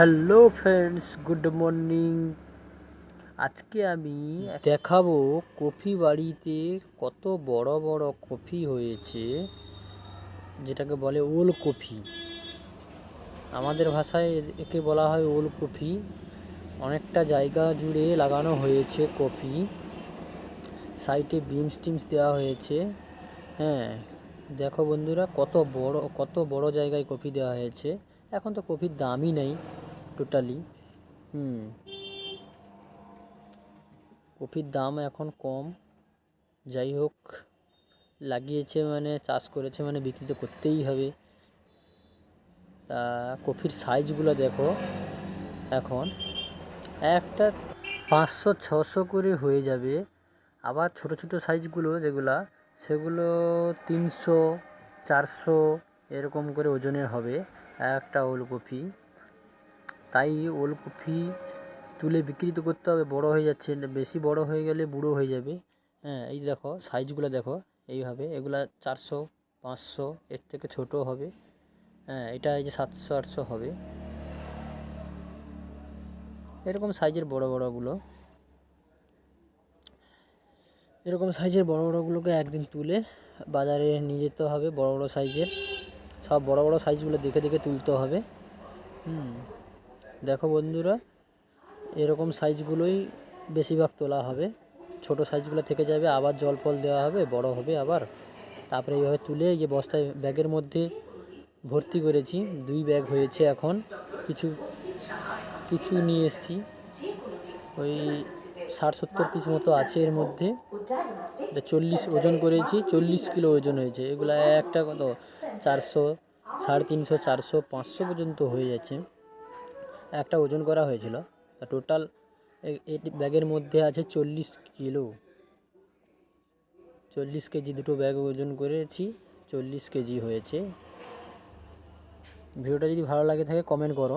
Hello friends, good morning. আজকে আমি দেখাবো কফি বাড়িতে কত বড় বড় কফি হয়েছে, যেটাকে বলে ওল কফি। আমাদের ভাষায় একে বলা হয় ওল কফি। অনেকটা জায়গা জুড়ে লাগানো হয়েছে কফি। সাইডে বিমস টিমস দেওয়া হয়েছে। হ্যাঁ দেখো বন্ধুরা, কত বড় কত বড় জায়গায় কফি দেওয়া হয়েছে। এখন তো কফির দামই নেই। Totally hmm. কফির দাম এখন কম। যাই হোক, লাগিয়েছে মানে চাষ করেছে মানে বিক্রি তো করতেই হবে। তা কফির সাইজগুলো দেখো এখন। একটা পাঁচশো, ছশো করে হয়ে যাবে। আবার ছোট ছোট সাইজগুলো যেগুলা, সেগুলো তিনশো, চারশো এরকম করে ওজনের হবে। একটা ওলকপি। তাই ওলকপি তুলে বিক্রি তো করতে হবে, বড় হয়ে যাচ্ছে, বেশি বড় হয়ে গেলে বুড়ো হয়ে যাবে। হ্যাঁ এই দেখো, সাইজগুলো দেখো, এইভাবে, এগুলা চারশো, পাঁচশো, এর থেকে ছোট হবে। হ্যাঁ এটা এই যে সাতশো, আটশো হবে। এরকম সাইজের বড় বড়গুলো। এরকম সাইজের বড় বড়গুলোকে একদিন তুলে বাজারে নিয়ে যেতে হবে, বড় বড় সাইজের। সব বড় বড় সাইজগুলো দেখে দেখে তুলতে হবে। হুম। দেখো বন্ধুরা, এরকম সাইজগুলোই বেশিরভাগ তোলা হবে। ছোট সাইজগুলো থেকে যাবে, আবার জল ফল দেওয়া হবে, বড় হবে আবার। তারপরে এইভাবে তুলে যে বস্তায় ব্যাগের মধ্যে ভর্তি করেছি, দুই ব্যাগ হয়েছে এখন। কিছু কিছু নিয়ে এসেছি। ওই ষাট সত্তর পিস মতো আছে এর মধ্যে। এটা চল্লিশ ওজন করেছি, চল্লিশ কিলো ওজন হয়েছে। এগুলো একটা কত? চারশো, সাড়ে তিনশো, চারশো, পাঁচশো পর্যন্ত হয়ে যাচ্ছে। একটা ওজন করা হয়েছিল। টোটাল এটি ব্যাগের মধ্যে আছে চল্লিশ কিলো। চল্লিশ কেজি দুটো ব্যাগ ওজন করেছি, চল্লিশ কেজি হয়েছে। ভিডিওটা যদি ভালো লাগে থাকে কমেন্ট করো।